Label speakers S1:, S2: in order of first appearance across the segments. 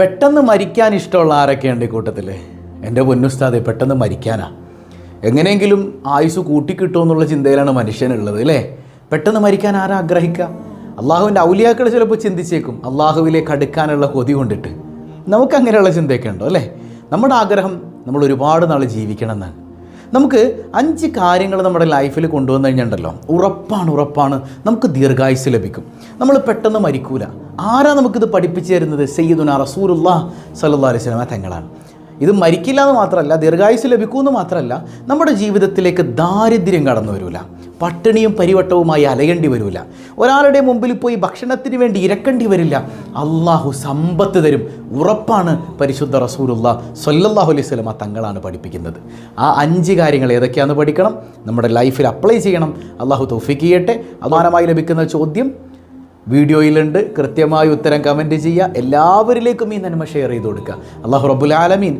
S1: പെട്ടെന്ന് മരിക്കാൻ ഇഷ്ടമുള്ള ആരൊക്കെയുണ്ട് ഈ കൂട്ടത്തിൽ? എന്റെ പൊന്നുസ്താദെ പെട്ടെന്ന് മരിക്കാനാ. എങ്ങനെയെങ്കിലും ആയുസ് കൂട്ടിക്കിട്ടുമോ എന്നുള്ള ചിന്തയിലാണ് മനുഷ്യനുള്ളത് അല്ലേ? പെട്ടെന്ന് മരിക്കാൻ ആരാ ആഗ്രഹിക്കുക? അള്ളാഹുവിന്റെ ഔലിയാക്കൾ ചിലപ്പോൾ ചിന്തിച്ചേക്കും അള്ളാഹുവിലേക്ക് അടുക്കാനുള്ള കൊതി കൊണ്ടിട്ട്. നമുക്ക് അങ്ങനെയുള്ള ചിന്തയൊക്കെ ഉണ്ടോ അല്ലേ? നമ്മുടെ ആഗ്രഹം നമ്മൾ ഒരുപാട് നാൾ ജീവിക്കണം എന്നാണ്. നമുക്ക് അഞ്ച് കാര്യങ്ങൾ നമ്മുടെ ലൈഫിൽ കൊണ്ടുവന്നു കഴിഞ്ഞിട്ടുണ്ടല്ലോ. ഉറപ്പാണ് ഉറപ്പാണ്. നമുക്ക് ദീർഘായുസ് ലഭിക്കും. നമ്മൾ പെട്ടെന്ന് മരിക്കൂല. ആരാ നമുക്കിത് പഠിപ്പിച്ചു തരുന്നത്? സയ്യിദുന റസൂലുള്ള സല്ലല്ലാഹു അലൈഹി സ്വലാമ തങ്ങളാണ്. ഇത് മരിക്കില്ല എന്ന് മാത്രമല്ല ദീർഘായുസ് ലഭിക്കുമെന്ന് മാത്രമല്ല നമ്മുടെ ജീവിതത്തിലേക്ക് ദാരിദ്ര്യം കടന്നു വരില്ല പട്ടിണിയും പരിവട്ടവുമായി അലയേണ്ടി വരില്ല ഒരാളുടെ മുമ്പിൽ പോയി ഭക്ഷണത്തിന് വേണ്ടി ഇരക്കേണ്ടി വരില്ല. അള്ളാഹു സമ്പത്ത് തരും. ഉറപ്പാണ് പരിശുദ്ധ റസൂലുള്ള സൊല്ലാഹു അലൈഹി സ്വലമ തങ്ങളാണ് പഠിപ്പിക്കുന്നത്. ആ അഞ്ച് കാര്യങ്ങൾ ഏതൊക്കെയാണെന്ന് പഠിക്കണം. നമ്മുടെ ലൈഫിൽ അപ്ലൈ ചെയ്യണം. അള്ളാഹു തൗഫീക്ക് ചെയ്യട്ടെ. അമാനമായി ലഭിക്കുന്ന ചോദ്യം വീഡിയോയിലുണ്ട്. കൃത്യമായി ഉത്തരം കമന്റ് ചെയ്യുക. എല്ലാവരിലേക്കും ഈ നന്മ ഷെയർ ചെയ്ത് കൊടുക്കുക. അള്ളാഹു റബ്ബുൽ ആലമീൻ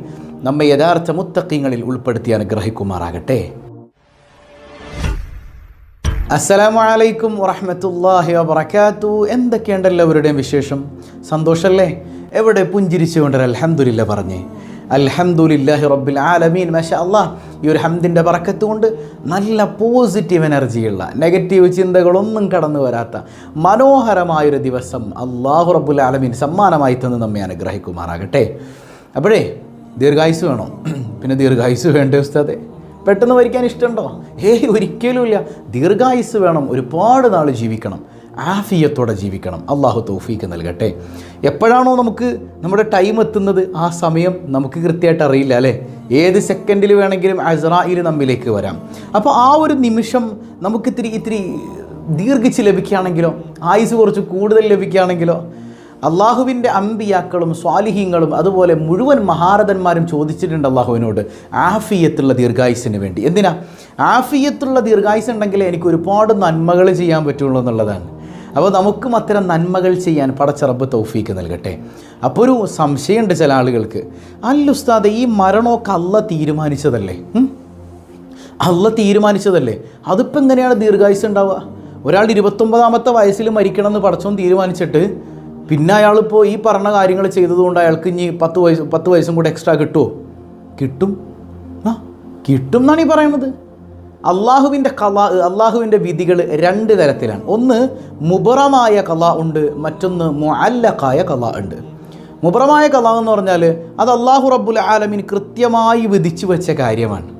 S1: നമ്മെ യഥാർത്ഥ മുത്തക്കിങ്ങളിൽ ഉൾപ്പെടുത്തി അനുഗ്രഹിക്കുമാറാകട്ടെ. അസ്സലാമു അലൈക്കും വറഹ്മത്തുള്ളാഹി വബറകാത്തു. എന്തൊക്കെയുണ്ട് എല്ലാവരുടെയും വിശേഷം? സന്തോഷമല്ലേ എവിടെ പുഞ്ചിരിച്ചുകൊണ്ട് അലഹമുല്ല പറഞ്ഞേ. അലഹമുല്ലാഹി റബ്ബിൽ ആലമീൻ. മഷ അള്ളാഹ് ഈ ഒരു ഹംദിന്റെ പറക്കത്ത് കൊണ്ട് നല്ല പോസിറ്റീവ് എനർജിയുള്ള നെഗറ്റീവ് ചിന്തകളൊന്നും കടന്നു വരാത്ത മനോഹരമായൊരു ദിവസം അള്ളാഹു റബ്ബുൽ ആലമീൻ സമ്മാനമായി തന്ന് നമ്മെ അനുഗ്രഹിക്കുമാറാകട്ടെ. അപ്പോഴേ ദീർഘായുസ് വേണോ? പിന്നെ ദീർഘായുസ് വേണ്ടേ ഉസ്താദേ? പെട്ടെന്ന് മരിക്കാൻ ഇഷ്ടമുണ്ടോ? ഏയ് ഒരിക്കലുമില്ല. ദീർഘായുസ് വേണം ഒരുപാട് നാൾ ജീവിക്കണം. ആഫിയത്തോടെ ജീവിക്കണം. അള്ളാഹു തൗഫീക്ക് നൽകട്ടെ. എപ്പോഴാണോ നമുക്ക് നമ്മുടെ ടൈം എത്തുന്നത്? ആ സമയം നമുക്ക് കൃത്യമായിട്ട് അറിയില്ല അല്ലേ? ഏത് സെക്കൻഡിൽ വേണമെങ്കിലും അസറായിൽ നമ്മിലേക്ക് വരാം. അപ്പോൾ ആ ഒരു നിമിഷം നമുക്ക് ഇത്തിരി ഇത്തിരി ദീർഘിച്ച് ലഭിക്കുകയാണെങ്കിലോ ആയുസ് കുറച്ച് കൂടുതൽ ലഭിക്കുകയാണെങ്കിലോ അള്ളാഹുവിന്റെ അമ്പിയാക്കളും സ്വാലിഹീങ്ങളും അതുപോലെ മുഴുവൻ മഹാരഥന്മാരും ചോദിച്ചിട്ടുണ്ട് അള്ളാഹുവിനോട് ആഫിയത്തുള്ള ദീർഘായുസിന് വേണ്ടി. എന്തിനാ? ആഫിയത്തുള്ള ദീർഘായുസ് ഉണ്ടെങ്കിൽ എനിക്ക് ഒരുപാട് നന്മകൾ ചെയ്യാൻ പറ്റുള്ളൂ എന്നുള്ളതാണ്. അപ്പോൾ നമുക്കും അത്തരം നന്മകൾ ചെയ്യാൻ പടച്ചറബ് തൗഫീക്ക് നൽകട്ടെ. അപ്പോൾ ഒരു സംശയമുണ്ട് ചില ആളുകൾക്ക്. അല്ല ഉസ്താദ് ഈ മരണമൊക്കെ അല്ല തീരുമാനിച്ചതല്ലേ? അല്ല തീരുമാനിച്ചതല്ലേ? അതിപ്പോൾ എങ്ങനെയാണ് ദീർഘായുസ് ഉണ്ടാവുക? ഒരാൾ ഇരുപത്തൊമ്പതാമത്തെ വയസ്സിൽ മരിക്കണം എന്ന് പടച്ചോൻ തീരുമാനിച്ചിട്ട് പിന്നെ അയാളിപ്പോൾ ഈ പറഞ്ഞ കാര്യങ്ങൾ ചെയ്തതുകൊണ്ട് അയാൾക്ക് ഇനി പത്ത് വയസ്സ് പത്ത് വയസ്സും കൂടെ എക്സ്ട്രാ കിട്ടുമോ കിട്ടും. ആ കിട്ടും എന്നാണ് ഈ പറയുന്നത്. അള്ളാഹുവിന്റെ കല അള്ളാഹുവിന്റെ വിധികൾ രണ്ട് തരത്തിലാണ്. ഒന്ന് മുബറമായ കല ഉണ്ട്. മറ്റൊന്ന് മുഅല്ലഖായ കല ഉണ്ട്. മുബറമായ കല എന്ന് പറഞ്ഞാൽ അത് അള്ളാഹു റബ്ബുൽ ആലമീൻ കൃത്യമായി വിധിച്ചു വെച്ച കാര്യമാണ്.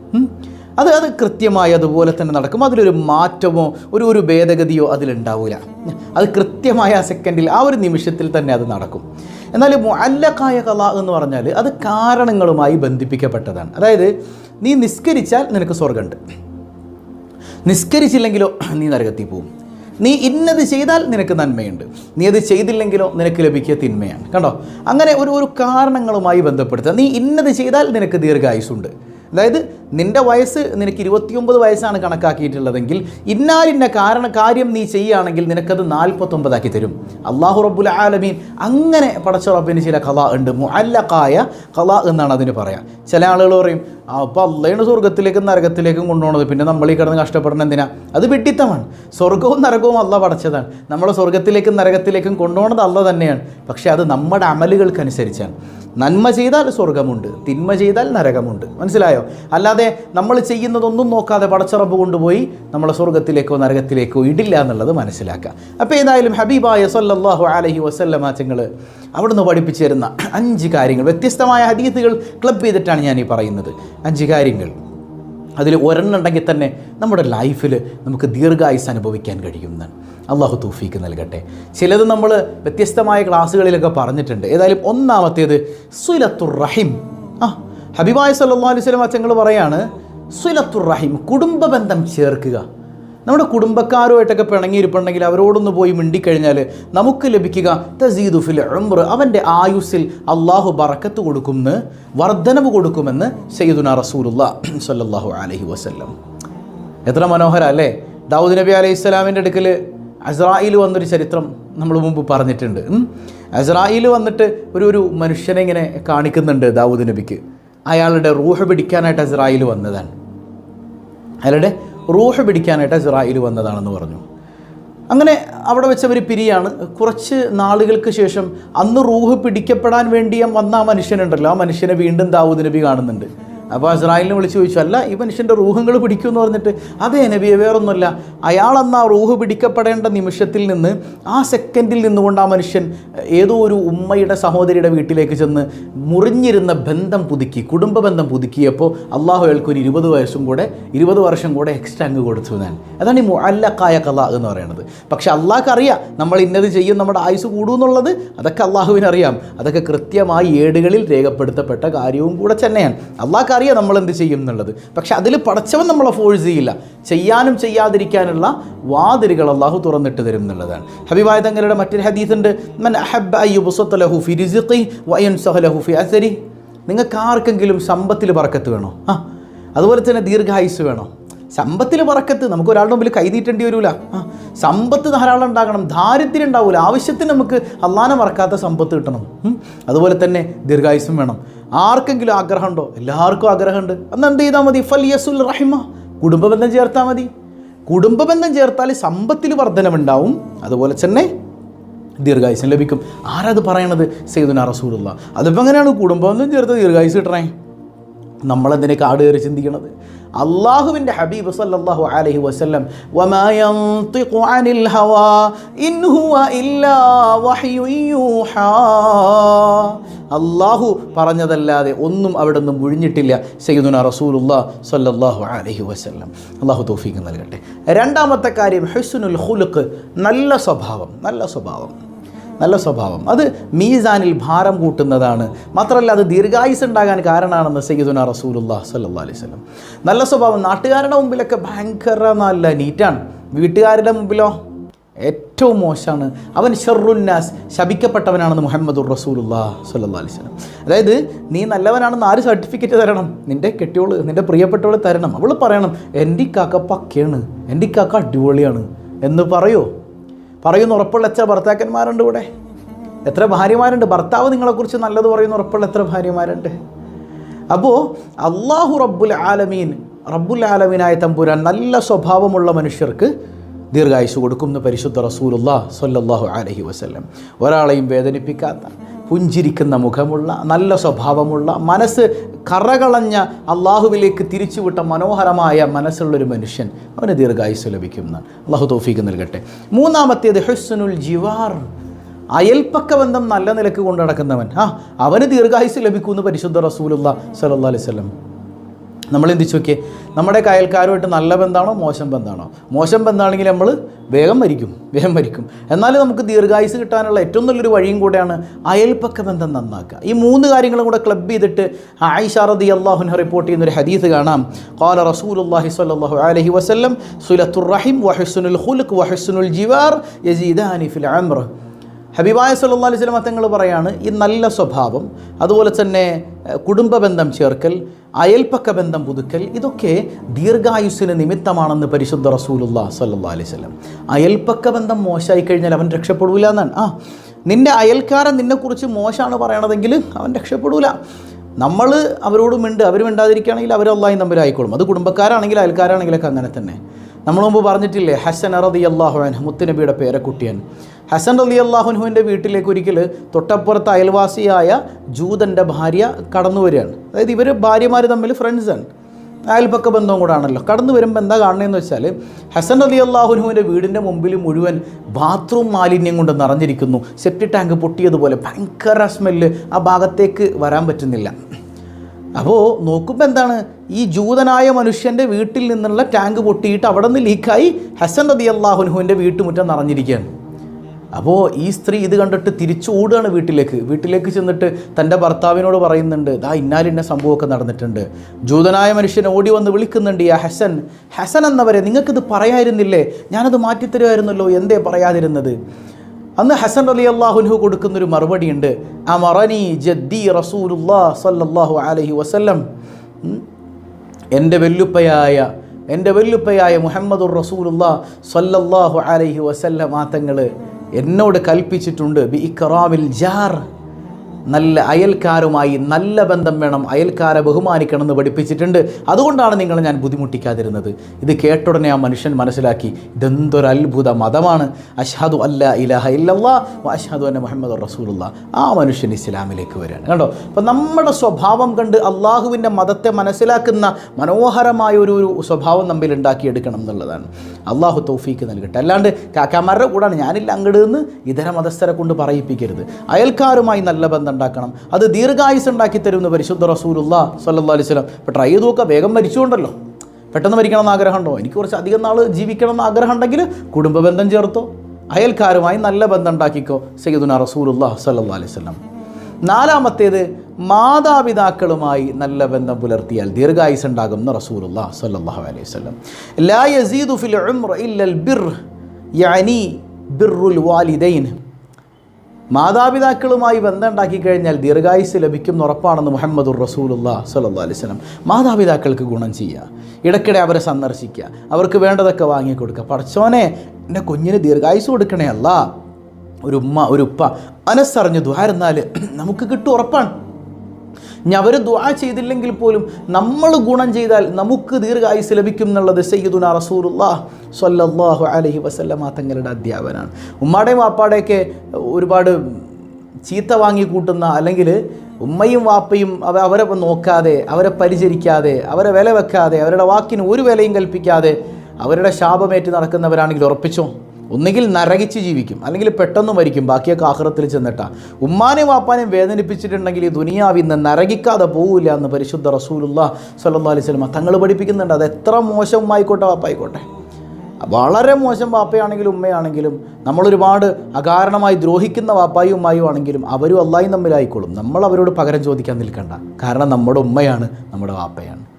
S1: അത് അത് കൃത്യമായി അതുപോലെ തന്നെ നടക്കും. അതിലൊരു മാറ്റമോ ഒരു ഒരു ഭേദഗതിയോ അതിലുണ്ടാവില്ല അത് കൃത്യമായ ആ സെക്കൻഡിൽ ആ ഒരു നിമിഷത്തിൽ തന്നെ അത് നടക്കും. എന്നാൽ മുഅല്ലഖായ കല എന്ന് പറഞ്ഞാൽ അത് കാരണങ്ങളുമായി ബന്ധിപ്പിക്കപ്പെട്ടതാണ്. അതായത് നീ നിസ്കരിച്ചാൽ നിനക്ക് സ്വർഗമുണ്ട് നിസ്കരിച്ചില്ലെങ്കിലോ നീ നരകത്തിൽ പോവും. നീ ഇന്നത് ചെയ്താൽ നിനക്ക് നന്മയുണ്ട്. നീ അത് ചെയ്തില്ലെങ്കിലോ നിനക്ക് ലഭിക്കുക തിന്മയാണ്. കണ്ടോ? അങ്ങനെ ഒരു ഒരു കാരണങ്ങളുമായി ബന്ധപ്പെടുത്തുക. നീ ഇന്നത് ചെയ്താൽ നിനക്ക് ദീർഘായുസുണ്ട് അതായത് നിന്റെ വയസ്സ് നിനക്ക് ഇരുപത്തിയൊമ്പത് വയസ്സാണ് കണക്കാക്കിയിട്ടുള്ളതെങ്കിൽ ഇന്നാലിന്ന കാരണ കാര്യം നീ ചെയ്യുകയാണെങ്കിൽ നിനക്കത് നാൽപ്പത്തൊമ്പതാക്കി തരും. അള്ളാഹു റബ്ബുൽ ആലമീൻ അങ്ങനെ പടച്ച റബ്ബിന് ചില കല ഉണ്ട്. മുഅല്ലഖായ കല എന്നാണ് അതിന് പറയാം. ചില ആളുകൾ പറയും അപ്പോൾ അള്ളയാണ് സ്വർഗത്തിലേക്കും നരകത്തിലേക്കും കൊണ്ടുപോകുന്നത് പിന്നെ നമ്മൾ ഈ കിടന്ന് കഷ്ടപ്പെടണം എന്തിനാ? അത് വിഡിത്തമാണ്. സ്വർഗവും നരകവും അല്ല പടച്ചതാണ്. നമ്മളെ സ്വർഗത്തിലേക്കും നരകത്തിലേക്കും കൊണ്ടുപോകുന്നത് അല്ല തന്നെയാണ്. പക്ഷേ അത് നമ്മുടെ അമലുകൾക്കനുസരിച്ചാണ്. നന്മ ചെയ്താൽ സ്വർഗമുണ്ട് തിന്മ ചെയ്താൽ നരകമുണ്ട്. മനസ്സിലായോ? അല്ലാതെ നമ്മൾ ചെയ്യുന്നതൊന്നും നോക്കാതെ പടച്ചറബ് കൊണ്ടുപോയി നമ്മളെ സ്വർഗത്തിലേക്കോ നരകത്തിലേക്കോ ഇടില്ല എന്നുള്ളത് മനസ്സിലാക്കുക. അപ്പോൾ ഏതായാലും ഹബീബായ സല്ലല്ലാഹു അലഹി വസല്ലമ തങ്ങൾ അവിടുന്ന് പഠിപ്പിച്ചു തരുന്ന അഞ്ച് കാര്യങ്ങൾ. വ്യത്യസ്തമായ ഹദീസുകൾ ക്ലബ് ചെയ്തിട്ടാണ് ഞാൻ ഈ പറയുന്നത്. അഞ്ച് കാര്യങ്ങൾ. അതിൽ ഒരെണ്ണുണ്ടെങ്കിൽ തന്നെ നമ്മുടെ ലൈഫിൽ നമുക്ക് ദീർഘായുസ് അനുഭവിക്കാൻ കഴിയുമെന്നാണ് അള്ളാഹു തൂഫീക്ക് നൽകട്ടെ. ചിലത് നമ്മൾ വ്യത്യസ്തമായ ക്ലാസ്സുകളിലൊക്കെ പറഞ്ഞിട്ടുണ്ട്. ഏതായാലും ഒന്നാമത്തേത് സുലത്തുർ റഹിം ആ ഹബീബായ സല്ലാ അലൈഹി സ്വലം അച്ചങ്ങൾ പറയാണ് സുലത്തുർ റഹിം കുടുംബ ബന്ധം ചേർക്കുക. നമ്മുടെ കുടുംബക്കാരുമായിട്ടൊക്കെ പിണങ്ങിയിരിപ്പുണ്ടെങ്കിൽ അവരോടൊന്ന് പോയി മിണ്ടിക്കഴിഞ്ഞാൽ നമുക്ക് ലഭിക്കുക തസീദുഫിൽ ഉംർ അവന്റെ ആയുസ്സിൽ അള്ളാഹു ബറക്കത്ത് കൊടുക്കുമെന്ന് വർദ്ധനവ് കൊടുക്കുമെന്ന് സയ്യിദുന റസൂലുള്ള സല്ലാഹു അലഹി വസല്ലം. എത്ര മനോഹര അല്ലേ? ദാവൂദ് നബി അലൈഹി ഇസ്ലാമിന്റെ അടുക്കൽ അസ്രായിൽ വന്നൊരു ചരിത്രം നമ്മൾ മുമ്പ് പറഞ്ഞിട്ടുണ്ട്. അസ്രായിൽ വന്നിട്ട് ഒരു ഒരു മനുഷ്യനെ ഇങ്ങനെ കാണിക്കുന്നുണ്ട് ദാവൂദ് നബിക്ക്. അയാളുടെ റൂഹ് പിടിക്കാനായിട്ട് അസ്രായിൽ വന്നതാണ്. അയാളുടെ റൂഹ് പിടിക്കാനായിട്ട് ഇസ്രായേൽ വന്നതാണെന്ന് പറഞ്ഞു. അങ്ങനെ അവിടെ വെച്ചവർ പിരിയാണ്. കുറച്ച് നാളുകൾക്ക് ശേഷം അന്ന് റൂഹ് പിടിക്കപ്പെടാൻ വേണ്ടി വന്ന ആ മനുഷ്യനുണ്ടല്ലോ. ആ മനുഷ്യനെ വീണ്ടും ദാവൂദ് നബി കാണുന്നുണ്ട്. അപ്പോൾ ഇസ്രായേലിനെ വിളിച്ച് ചോദിച്ചു അല്ല ഈ മനുഷ്യന്റെ റൂഹങ്ങൾ പിടിക്കുമെന്ന് പറഞ്ഞിട്ട്? അതേ നബിയെ വേറൊന്നുമല്ല. അയാളെന്ന ആ റൂഹ് പിടിക്കപ്പെടേണ്ട നിമിഷത്തിൽ നിന്ന് ആ സെക്കൻഡിൽ നിന്നുകൊണ്ട് ആ മനുഷ്യൻ ഏതോ ഒരു ഉമ്മയുടെ സഹോദരിയുടെ വീട്ടിലേക്ക് ചെന്ന് മുറിഞ്ഞിരുന്ന ബന്ധം പുതുക്കി കുടുംബ ബന്ധം പുതുക്കിയപ്പോൾ അള്ളാഹു അയാൾക്ക് ഒരു ഇരുപത് വയസ്സും കൂടെ ഇരുപത് വർഷം കൂടെ എക്സ്ട്രാ അങ്ങ് കൊടുത്തു ഞാൻ. അതാണ് ഈ മുഅല്ലക്കായ കല എന്ന് പറയുന്നത്. പക്ഷേ അള്ളാഹ്ക്ക് അറിയാം നമ്മൾ ഇന്നത് ചെയ്യും നമ്മുടെ ആയുസ് കൂടുമെന്നുള്ളത് അതൊക്കെ അള്ളാഹുവിനറിയാം. അതൊക്കെ കൃത്യമായി ഏടുകളിൽ രേഖപ്പെടുത്തപ്പെട്ട കാര്യവും കൂടെ തന്നെയാണ്. അള്ളാഹ്ക്ക് അറിയാം നമ്മൾ എന്ത് ചെയ്യും എന്നുള്ളത്. പക്ഷെ അതിൽ പടച്ചവൻ നമ്മളെ ഫോഴ്സ് ചെയ്യില്ല. ചെയ്യാനും ചെയ്യാതിരിക്കാനുള്ള വാതിലുകൾ അള്ളാഹു തുറന്നിട്ട് തരും എന്നുള്ളതാണ്. ഹബീബായ തങ്ങളുടെ മറ്റൊരു ഹദീസുണ്ട്. മൻ നിങ്ങൾക്ക് ആർക്കെങ്കിലും സമ്പത്തിൽ പറക്കത്ത് വേണോ? ആ അതുപോലെ തന്നെ ദീർഘായുസ് വേണോ? സമ്പത്തിൽ പറക്കത്ത് നമുക്ക് ഒരാളുടെ മുമ്പിൽ കൈതീട്ടേണ്ടി വരൂല. ആ സമ്പത്ത് ധാരാളം ഉണ്ടാകണം ദാരിദ്ര്യം ഉണ്ടാവില്ല ആവശ്യത്തിന് നമുക്ക് അള്ളാനെ മറക്കാത്ത സമ്പത്ത് കിട്ടണം. അതുപോലെ തന്നെ ദീർഘായുസം വേണം. ആർക്കെങ്കിലും ആഗ്രഹം ഉണ്ടോ എല്ലാവർക്കും ആഗ്രഹമുണ്ട്. അന്ന് എന്ത് ചെയ്താൽ മതി? ഫൽ യസുൽ റഹിമ. കുടുംബബന്ധം ചേർത്താൽ മതി. കുടുംബബന്ധം ചേർത്താൽ സമ്പത്തിൽ വർധനവുണ്ടാവും. അതുപോലെ തന്നെ ദീർഘായുസം ലഭിക്കും. ആരത് പറയണത്? സെയ്ദുന റസൂലുള്ള. അതിപ്പോൾ എങ്ങനെയാണ് കുടുംബബന്ധം ചേർത്ത് ദീർഘായുസ് കിട്ടണേ? നമ്മളെന്തിനെ കാട് കയറി ചിന്തിക്കണത്? അള്ളാഹുവിന്റെ ഹബീബ് സല്ലല്ലാഹു അലൈഹി വസല്ലം അള്ളാഹു പറഞ്ഞതല്ലാതെ ഒന്നും അവിടെ നിന്നും മുഴിഞ്ഞിട്ടില്ല സയ്യിദുന റസൂലുള്ള സല്ലല്ലാഹു അലൈഹി വസല്ലം. അള്ളാഹു തോഫീക്ക് നൽകട്ടെ. രണ്ടാമത്തെ കാര്യം ഹുസ്നുൽ ഹുലുക്ക് നല്ല സ്വഭാവം നല്ല സ്വഭാവം. നല്ല സ്വഭാവം. അത് മീസാനിൽ ഭാരം കൂട്ടുന്നതാണ്. മാത്രമല്ല അത് ദീർഘായുസ് ഉണ്ടാകാൻ കാരണമാണെന്ന് സയ്യിദുന റസൂലുല്ലാ സല്ലാ അലൈഹി സ്വലം നല്ല സ്വഭാവം. നാട്ടുകാരുടെ മുമ്പിലൊക്കെ ഭയങ്കര നല്ല നീറ്റാണ്. വീട്ടുകാരുടെ മുമ്പിലോ? ഏറ്റവും മോശമാണ്. അവൻ ഷെറുന്നാസ് ശപിക്കപ്പെട്ടവനാണെന്ന് മുഹമ്മദുർ റസൂലുല്ലാ സല്ലാ അലൈഹി സ്വലം അതായത് നീ നല്ലവനാണെന്ന് ആര് സർട്ടിഫിക്കറ്റ് തരണം? നിന്റെ കെട്ടിയോൾ നിന്റെ പ്രിയപ്പെട്ടവൾ തരണം. അവൾ പറയണം എന്റെ കാക്ക പക്കയാണ്. എന്റെ കാക്ക അടിപൊളിയാണ്. എന്ന് പറയോ? പറയുന്ന ഉറപ്പുള്ള എത്ര ഭർത്താക്കന്മാരുണ്ട് ഇവിടെ? എത്ര ഭാര്യമാരുണ്ട്? ഭർത്താവ് നിങ്ങളെക്കുറിച്ച് നല്ലത് പറയുന്ന ഉറപ്പുള്ള എത്ര ഭാര്യമാരുണ്ട്? അപ്പോൾ അള്ളാഹു റബ്ബുൽ ആലമീൻ റബ്ബുൽ ആലമീനായ തമ്പുരാൻ നല്ല സ്വഭാവമുള്ള മനുഷ്യർക്ക് ദീർഘായുസ് കൊടുക്കും എന്ന് പരിശുദ്ധ റസൂലുള്ള സല്ലാഹു അലഹി വസല്ലം. ഒരാളെയും വേദനിപ്പിക്കാത്ത പുഞ്ചിരിക്കുന്ന മുഖമുള്ള നല്ല സ്വഭാവമുള്ള മനസ്സ് കറകളഞ്ഞ അള്ളാഹുവിലേക്ക് തിരിച്ചുവിട്ട മനോഹരമായ മനസ്സുള്ളൊരു മനുഷ്യൻ അവന് ദീർഘായുസ് ലഭിക്കും എന്നാണ് അള്ളാഹു തോഫീക്ക് നൽകട്ടെ. മൂന്നാമത്തേത് ഹുസ്നുൽ ജിവാർ. അയൽപ്പക്ക ബന്ധം നല്ല നിലയ്ക്ക് കൊണ്ടു നടക്കുന്നവൻ. ആ അവന് ദീർഘായുസ് ലഭിക്കുമെന്ന് പരിശുദ്ധ റസൂലുള്ള സലഹ് അലൈവല്ലം നമ്മൾ എന്തിച്ചു നോക്കിയേ? നമ്മുടെ കയൽക്കാരുമായിട്ട് നല്ല ബന്ധമാണോ മോശം ബന്ധമാണോ? മോശം ബന്ധമാണെങ്കിൽ നമ്മൾ വേഗം മരിക്കും വേഗം മരിക്കും. എന്നാലും നമുക്ക് ദീർഘായുസ് കിട്ടാനുള്ള ഏറ്റവും നല്ലൊരു വഴിയും കൂടെയാണ് അയൽപ്പക്ക ബന്ധം നന്നാക്കുക. ഈ മൂന്ന് കാര്യങ്ങളും കൂടെ ക്ലബ് ചെയ്തിട്ട് ആയിഷ അള്ളാഹുന റിപ്പോർട്ട് ചെയ്യുന്ന ഒരു ഹദീസ് കാണാം. ഖാല റസൂലുള്ളാഹി സ്വല്ലല്ലാഹു അലൈഹി വസല്ലം വസ്ലം റഹിം വഹുസ്നുൽ ഖുൽഖ് വഹുസ്നുൽ ജിവാർ യസീദാനി ഫിൽ അംർ ഹബീബായ സല്ലാ അലൈഹി സ്വലം തങ്ങൾ പറയാണ് ഈ നല്ല സ്വഭാവം അതുപോലെ തന്നെ കുടുംബ ബന്ധം ചേർക്കൽ അയൽപ്പക്ക ബന്ധം പുതുക്കൽ ഇതൊക്കെ ദീർഘായുസ്സിന് നിമിത്തമാണെന്ന് പരിശുദ്ധ റസൂലുള്ള സല്ലാ അലൈഹി സ്വലം അയൽപ്പക്ക ബന്ധം മോശമായി കഴിഞ്ഞാൽ അവൻ രക്ഷപ്പെടൂല എന്നാണ്. ആ നിന്റെ അയൽക്കാരൻ നിന്നെക്കുറിച്ച് മോശമാണ് പറയണതെങ്കിൽ അവൻ രക്ഷപ്പെടൂല. നമ്മൾ അവരോട് മിണ്ട് അവർ മിണ്ടാതിരിക്കുകയാണെങ്കിൽ അവർ തമ്മിൽ അത് കുടുംബക്കാരാണെങ്കിൽ അയൽക്കാരാണെങ്കിലൊക്കെ അങ്ങനെ തന്നെ. നമ്മൾ മുമ്പ് പറഞ്ഞിട്ടില്ലേ ഹസൻ അറദി അള്ളാഹുൻ മുത്തുനബിയുടെ പേരക്കുട്ടിയൻ. ഹസൻ അലി അള്ളാഹുനുവിന്റെ വീട്ടിലേക്ക് ഒരിക്കൽ തൊട്ടപ്പുറത്ത് അയൽവാസിയായ ജൂതന്റെ ഭാര്യ കടന്നു വരികയാണ്. അതായത് ഇവർ ഭാര്യമാർ തമ്മിൽ ഫ്രണ്ട്സാണ് അയൽപ്പക്ക ബന്ധവും കൂടെ ആണല്ലോ. കടന്നു വരുമ്പോൾ എന്താ കാണണമെന്ന് വെച്ചാൽ ഹസൻ അലി അള്ളാഹുനുവിന്റെ വീടിന്റെ മുമ്പിൽ മുഴുവൻ ബാത്റൂം മാലിന്യം കൊണ്ട് നിറഞ്ഞിരിക്കുന്നു. സെപ്റ്റി ടാങ്ക് പൊട്ടിയതുപോലെ ഭയങ്കര സ്മെല്ല് ആ ഭാഗത്തേക്ക് വരാൻ പറ്റുന്നില്ല. അപ്പോൾ നോക്കുമ്പോൾ എന്താണ്? ഈ ജൂതനായ മനുഷ്യന്റെ വീട്ടിൽ നിന്നുള്ള ടാങ്ക് പൊട്ടിയിട്ട് അവിടെ നിന്ന് ലീക്കായി ഹസൻ അലി അള്ളാഹുനുഹുവിന്റെ വീട്ടുമുറ്റം നിറഞ്ഞിരിക്കുകയാണ്. അപ്പോൾ ഈ സ്ത്രീ ഇത് കണ്ടിട്ട് തിരിച്ചു ഓടുകയാണ് വീട്ടിലേക്ക്. വീട്ടിലേക്ക് ചെന്നിട്ട് തന്റെ ഭർത്താവിനോട് പറയുന്നുണ്ട് ദാ ഇന്നാലിന്ന സംഭവമൊക്കെ നടന്നിട്ടുണ്ട്. ജൂതനായ മനുഷ്യൻ ഓടി വന്ന് വിളിക്കുന്നുണ്ട് ആ ഹസൻ ഹസൻ എന്നവരെ നിങ്ങൾക്കിത് പറയായിരുന്നില്ലേ ഞാനത് മാറ്റിത്തരുമായിരുന്നല്ലോ എന്തേ പറയാതിരുന്നത്? അന്ന് ഹസൻ അലി അള്ളാഹുൻഹു കൊടുക്കുന്നൊരു മറുപടിയുണ്ട് അമറനി ജദ്ദി റസൂലുല്ലാ സല്ലാഹു അലഹി വസല്ലം. എന്റെ വെല്ലുപ്പയായ എന്റെ വെല്ലുപ്പയായ മുഹമ്മദുർ റസൂലുള്ള സല്ലല്ലാഹു അലൈഹി ആ തങ്ങൾ എന്നോട് കൽപ്പിച്ചിട്ടുണ്ട്. ബി ഇക്റാമിൽ ജാർ നല്ല അയൽക്കാരുമായി നല്ല ബന്ധം വേണം അയൽക്കാരെ ബഹുമാനിക്കണം എന്ന് പഠിപ്പിച്ചിട്ടുണ്ട്. അതുകൊണ്ടാണ് നിങ്ങളെ ഞാൻ ബുദ്ധിമുട്ടിക്കാതിരുന്നത്. ഇത് കേട്ടുടനെ ആ മനുഷ്യൻ മനസ്സിലാക്കി ഇതെന്തൊരു അത്ഭുത മതമാണ്. അഷാദു അല്ല ഇലഹ ഇല്ലല്ലാ അഷ്ഹദു അന്ന മുഹമ്മദ് റസൂലുള്ള. ആ മനുഷ്യൻ ഇസ്ലാമിലേക്ക് വരികയാണ് കേട്ടോ അപ്പോൾ നമ്മുടെ സ്വഭാവം കണ്ട് അള്ളാഹുവിന്റെ മതത്തെ മനസ്സിലാക്കുന്ന മനോഹരമായ ഒരു ഒരു സ്വഭാവം നമ്മിൽ ഉണ്ടാക്കിയെടുക്കണം എന്നുള്ളതാണ്. അള്ളാഹു തൗഫീക്ക് നൽകട്ടെ. അല്ലാണ്ട് കാക്കാമാരുടെ കൂടാണ്. ഞാനില്ല അങ്ങോട്ട് നിന്ന് ഇതര മതസ്ഥരെ കൊണ്ട് പറയിപ്പിക്കരുത്. അയൽക്കാരുമായി നല്ല ബന്ധം ഉണ്ടാക്കണം. അത് ദീർഘായുസ് ഉണ്ടാക്കി തരുമെന്ന് പരിശുദ്ധ റസൂലുള്ള സല്ലാ അലൈഹി സ്വലം ഇപ്പോൾ ട്രൈ ചെയ്ത് നോക്കുക. വേഗം മരിച്ചുകൊണ്ടല്ലോ. പെട്ടെന്ന് മരിക്കണം എന്ന് ആഗ്രഹമുണ്ടോ? എനിക്ക് കുറച്ച് അധികം നാൾ ജീവിക്കണം എന്ന് ആഗ്രഹം ഉണ്ടെങ്കിൽ കുടുംബ ബന്ധം ചേർത്തോ? അയൽക്കാരുമായി നല്ല ബന്ധം ഉണ്ടാക്കിക്കോ. സയ്യിദുന റസൂലുള്ള സല്ലാ അലൈഹി സ്വലം നാലാമത്തേത് മാതാപിതാക്കളുമായി നല്ല ബന്ധം പുലർത്തിയാൽ ദീർഘായുസ് ഉണ്ടാകും എന്ന് റസൂലുള്ള സല്ലാഹു അലൈഹി വസല്ലം. ലാ യസീദു ഫിൽ ഉംറ ഇല്ലൽ ബിർ യാനി ബിർറുൽ വാലിദൈൻ. മാതാപിതാക്കളുമായി ബന്ധം ഉണ്ടാക്കി കഴിഞ്ഞാൽ ദീർഘായുസ് ലഭിക്കും എന്ന് ഉറപ്പാണെന്ന് മുഹമ്മദുർ റസൂലുള്ള അലൈഹി സ്വലം മാതാപിതാക്കൾക്ക് ഗുണം ചെയ്യുക. ഇടയ്ക്കിടെ അവരെ സന്ദർശിക്കുക. അവർക്ക് വേണ്ടതൊക്കെ വാങ്ങിക്കൊടുക്കുക പഠിച്ചോനെ എന്റെ കുഞ്ഞിന് ദീർഘായുസ് കൊടുക്കണേ അല്ല. ഒരു ഉമ്മ ഒരു ഉപ്പ അനസ്സറിഞ്ഞു ദ്വാരുന്നാൽ നമുക്ക് കിട്ടും ഉറപ്പാണ്. ഇനി അവർ ദ്വാ ചെയ്തില്ലെങ്കിൽ പോലും നമ്മൾ ഗുണം ചെയ്താൽ നമുക്ക് ദീർഘായുസ് ലഭിക്കും എന്നുള്ളത് സയ്യിദുന റസൂറുല്ലാ സ്വല്ലല്ലാഹു അലഹി വസല്ലമ തങ്ങളുടെ അധ്യാപനാണ്. ഉമ്മാടെയും വാപ്പാടെയൊക്കെ ഒരുപാട് ചീത്ത വാങ്ങി കൂട്ടുന്ന അല്ലെങ്കിൽ ഉമ്മയും വാപ്പയും അവ അവരെ നോക്കാതെ അവരെ പരിചരിക്കാതെ അവരെ വില വെക്കാതെ അവരുടെ വാക്കിന് ഒരു വിലയും കൽപ്പിക്കാതെ അവരുടെ ശാപമേറ്റ് നടക്കുന്നവരാണെങ്കിൽ ഉറപ്പിച്ചോ ഒന്നുകിൽ നരകിച്ച് ജീവിക്കും അല്ലെങ്കിൽ പെട്ടെന്ന് മരിക്കും. ബാക്കിയൊക്കെ ആഹ്റത്തിൽ ചെന്നിട്ടാ. ഉമ്മാനെയും വാപ്പാനെയും വേദനിപ്പിച്ചിട്ടുണ്ടെങ്കിൽ ഈ ദുനിയാവിൽ നിന്ന് നരകിക്കാതെ പോവില്ല എന്ന് പരിശുദ്ധ റസൂലുള്ള സല്ലാ അലൈഹി സ്വലമ തങ്ങൾ പഠിപ്പിക്കുന്നുണ്ട്. അത് എത്ര മോശം ആയിക്കോട്ടെ വാപ്പായിക്കോട്ടെ. വളരെ മോശം വാപ്പയാണെങ്കിലും ഉമ്മയാണെങ്കിലും നമ്മളൊരുപാട് അകാരണമായി ദ്രോഹിക്കുന്ന വാപ്പായും ഉമ്മായും ആണെങ്കിലും അവരും അള്ളായും തമ്മിലായിക്കോളും. നമ്മൾ അവരോട് പകരം ചോദിക്കാൻ നിൽക്കണ്ട. കാരണം നമ്മുടെ ഉമ്മയാണ് നമ്മുടെ വാപ്പയാണ്.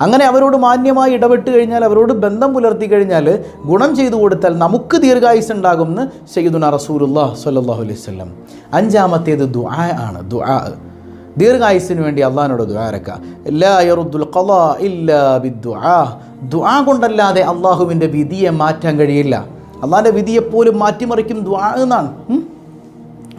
S1: അങ്ങനെ അവരോട് മാന്യമായി ഇടപെട്ട് കഴിഞ്ഞാൽ അവരോട് ബന്ധം പുലർത്തി കഴിഞ്ഞാൽ ഗുണം ചെയ്തു കൊടുത്താൽ നമുക്ക് ദീർഘായുസ് ഉണ്ടാകുമെന്ന് സയ്യിദുന റസൂലുല്ലാ സല്ലാഹു അലൈഹി സ്വല്ലം അഞ്ചാമത്തേത് ദുആ ആണ്. ദുആ. ദീർഘായുസിന് വേണ്ടി അള്ളഹാനോട് ബിദ്ദുആ. ദുആ കൊണ്ടല്ലാതെ അള്ളാഹുവിന്റെ വിധിയെ മാറ്റാൻ കഴിയില്ല. അള്ളാഹിന്റെ വിധിയെപ്പോലും മാറ്റിമറിക്കും ദുആ എന്നാണ്.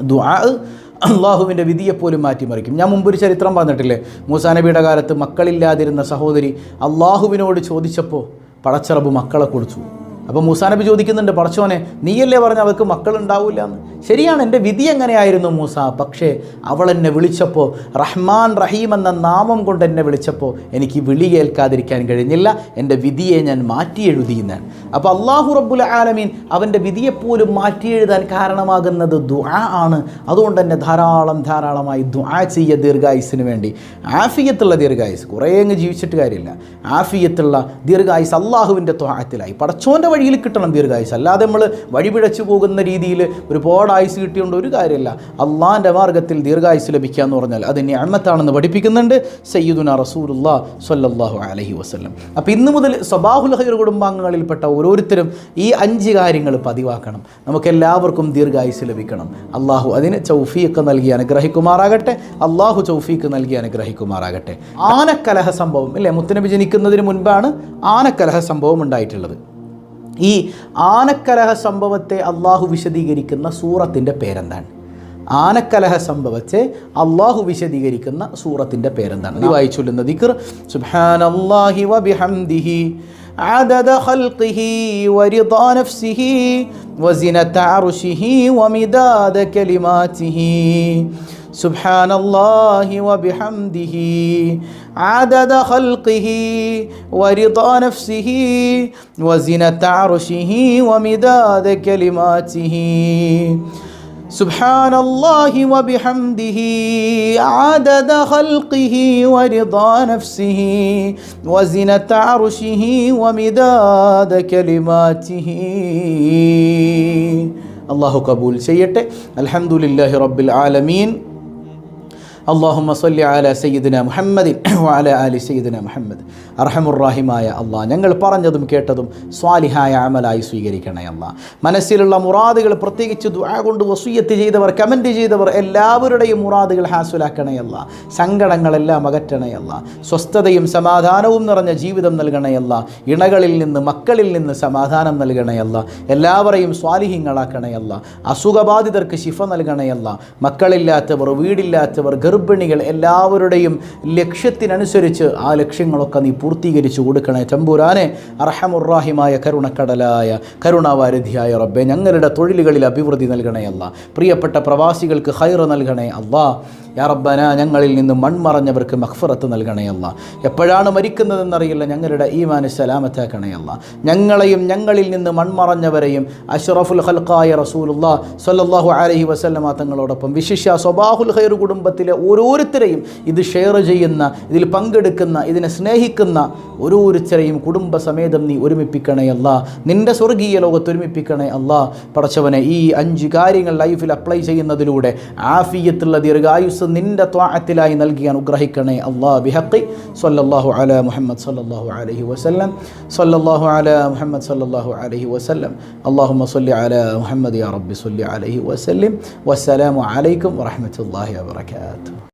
S1: ദുആ അള്ളാഹുവിന്റെ വിധിയെപ്പോലും മാറ്റിമറിക്കും. ഞാൻ മുമ്പൊരു ചരിത്രം പറഞ്ഞിട്ടില്ലേ? മൂസാ നബിയുടെ കാലത്ത് മക്കളില്ലാതിരുന്ന സഹോദരി അള്ളാഹുവിനോട് ചോദിച്ചപ്പോൾ പടച്ചറബ് മക്കളെ കൊടുത്തു. അപ്പോൾ മൂസാ നബി ചോദിക്കുന്നുണ്ട് പറച്ചോനെ നീയല്ലേ പറഞ്ഞ അവൾക്ക് മക്കളുണ്ടാവില്ല എന്ന്? ശരിയാണ് എന്റെ വിധി എങ്ങനെയായിരുന്നു മൂസ? പക്ഷേ അവൾ എന്നെ വിളിച്ചപ്പോൾ റഹ്മാൻ റഹീം എന്ന നാമം കൊണ്ട് എന്നെ വിളിച്ചപ്പോൾ എനിക്ക് വിളി കേൾക്കാതിരിക്കാൻ കഴിഞ്ഞില്ല. എന്റെ വിധിയെ ഞാൻ മാറ്റി എഴുതിയെന്നാണ്. അപ്പോൾ അള്ളാഹു റബ്ബുൽ ആലമീൻ അവന്റെ വിധിയെപ്പോലും മാറ്റി എഴുതാൻ കാരണമാകുന്നത് ദുആ ആണ്. അതുകൊണ്ട് തന്നെ ധാരാളം ധാരാളമായി ദുആ ചെയ്യ ദീർഘായുസിന് വേണ്ടി. ആഫിയത്തുള്ള ദീർഘായുസ് കുറേ അങ്ങ് ജീവിച്ചിട്ട് കാര്യമില്ല. ആഫിയത്തുള്ള ദീർഘായുസ് അള്ളാഹുവിന്റെ ത്വാഹത്തിലായി. പടച്ചോന്റെ വഴിയിൽ കിട്ടണം ദീർഘായുസ് അല്ലാതെ നമ്മൾ വഴിപിഴച്ചു പോകുന്ന രീതിയിൽ ഒരുപാട് ആയുസ് കിട്ടിയോണ്ട് ഒരു കാര്യമില്ല അള്ളാഹിന്റെ മാർഗത്തിൽ ദീർഘായുസ് ലഭിക്കുക എന്ന് പറഞ്ഞാൽ അത് ഞാമത്താണെന്ന് പഠിപ്പിക്കുന്നുണ്ട് സയ്യിദുന റസൂലുല്ലാ സല്ലാഹു അലഹി വസ്ലം അപ്പോൾ ഇന്ന് മുതൽ സ്വബാഹുൽ ഹൈർ കുടുംബാംഗങ്ങളിൽപ്പെട്ട ഓരോരുത്തരും ഈ അഞ്ച് കാര്യങ്ങൾ പതിവാക്കണം. നമുക്കെല്ലാവർക്കും ദീർഘായുസ് ലഭിക്കണം. അള്ളാഹു അതിന് ചൗഫീക്ക് നൽകി അനുഗ്രഹിക്കുമാറാകട്ടെ. അള്ളാഹു ചൗഫീക്ക് നൽകി അനുഗ്രഹിക്കുമാറാകട്ടെ. ആനക്കലഹ സംഭവം അല്ലേ മുത്തനബി ജനിക്കുന്നതിന് മുൻപാണ് ആനക്കലഹ സംഭവം ഉണ്ടായിട്ടുള്ളത്. ഈ ആനക്കലഹ സംഭവത്തെ അള്ളാഹു വിശദീകരിക്കുന്ന സൂറത്തിൻ്റെ പേരെന്താണ് ആനക്കലഹ സംഭവത്തെ അള്ളാഹു വിശദീകരിക്കുന്ന സൂറത്തിൻ്റെ പേരെന്താണ് ഇത് വായിച്ചുള്ളുന്ന ദിക്ർ സുബ്ഹാനല്ലാഹി വബിഹംദിഹി عدد خلقه ورضا نفسه وزنة عرشه ومداد كلماته سبحان الله وبحمده. عدد خلقه ورضا نفسه وزنة عرشه ومداد كلماته. سبحان الله وبحمده. عدد خلقه ورضا نفسه وزنة عرشه ومداد كلماته. الله قبول سيئة الحمد لله رب العالمين അള്ളാഹുമ്മ സല്ലി അല സയ്യിദിന മുഹമ്മദിൻ വാല അലി സയ്യിദിന മുഹമ്മദ്. അർഹമുറാഹിമായ അള്ളാഹ് ഞങ്ങൾ പറഞ്ഞതും കേട്ടതും സ്വാലിഹായ അമലായി സ്വീകരിക്കണേ അള്ളാഹ്. മനസ്സിലുള്ള മുറാദുകൾ പ്രത്യേകിച്ച് ദുആ കൊണ്ട് വസൂയത്ത് ചെയ്തവർ കമന്റ് ചെയ്തവർ എല്ലാവരുടെയും മുറാദുകൾ ഹാസുലാക്കണേ അള്ളാഹ്. സങ്കടങ്ങളെല്ലാം അകറ്റണേ അള്ളാഹ്. സ്വസ്ഥതയും സമാധാനവും നിറഞ്ഞ ജീവിതം നൽകണേ അള്ളാഹ്. ഇണകളിൽ നിന്ന് മക്കളിൽ നിന്ന് സമാധാനം നൽകണയല്ല അള്ളാഹ്. എല്ലാവരെയും സ്വാലിഹ്യങ്ങളാക്കണയല്ല അള്ളാഹ്. അസുഖബാധിതർക്ക് ശിഫ നൽകണയല്ല അള്ളാഹ്. മക്കളില്ലാത്തവർ വീടില്ലാത്തവർ ഗർഭിണികൾ എല്ലാവരുടെയും ലക്ഷ്യത്തിനനുസരിച്ച് ആ ലക്ഷ്യങ്ങളൊക്കെ നീ പൂർത്തീകരിച്ചു കൊടുക്കണേ. ചമ്പൂരാനെ അർഹമുറാഹിമായ കരുണക്കടലായ കരുണാവാരിധിയായ റബ്ബെ ഞങ്ങളുടെ തൊഴിലുകളിൽ അഭിവൃദ്ധി നൽകണേ അല്ല പ്രിയപ്പെട്ട പ്രവാസികൾക്ക് ഹൈർ നൽകണേ അല്ലാ യാ റബ്ബന ഞങ്ങളിൽ നിന്ന് മൺമറഞ്ഞവർക്ക് മഖ്ഫറത്ത് നൽകണയല്ല എപ്പോഴാണ് മരിക്കുന്നതെന്നറിയില്ല ഞങ്ങളുടെ ഈമാന് സലാമത്താക്കണയല്ല ഞങ്ങളെയും ഞങ്ങളിൽ നിന്ന് മൺമറഞ്ഞവരെയും അഷ്റഫുൽ ഖൽഖായ റസൂലുള്ള സല്ലാഹു അലഹി വസല്ലമ തങ്ങളോടൊപ്പം വിശിഷ്യ സ്വബാഹുൽ ഖൈർ കുടുംബത്തിലെ ഓരോരുത്തരെയും ഇത് ഷെയർ ചെയ്യുന്ന ഇതിൽ പങ്കെടുക്കുന്ന ഇതിനെ സ്നേഹിക്കുന്ന ഓരോരുത്തരെയും കുടുംബസമേതം നീ ഒരുമിപ്പിക്കണേ അല്ല. നിന്റെ സ്വർഗീയ ലോകത്ത് ഒരുമിപ്പിക്കണേ അല്ല. പടച്ചവനെ ഈ അഞ്ച് കാര്യങ്ങൾ ലൈഫിൽ അപ്ലൈ ചെയ്യുന്നതിലൂടെ ആഫിയത്തുള്ള ദീർഘായുസ് നിന്റെ ത്വാഅത്തിലായി നൽകി അനുഗ്രഹിക്കണേ അള്ളാ ബിഹഖി. സല്ലല്ലാഹു അല മുഹമ്മദ് സല്ലല്ലാഹു അലൈഹി വസല്ലം. സല്ലല്ലാഹു അല മുഹമ്മദ് സല്ലല്ലാഹു അലൈഹി വസല്ലം. അല്ലാഹുമ്മ സല്ലി അല മുഹമ്മദ് യാ റബ്ബി സല്ലി അലൈഹി വസല്ലം. വസ്സലാമു അലൈക്കും വറഹ്മത്തുള്ളാഹി വബറകാതുഹു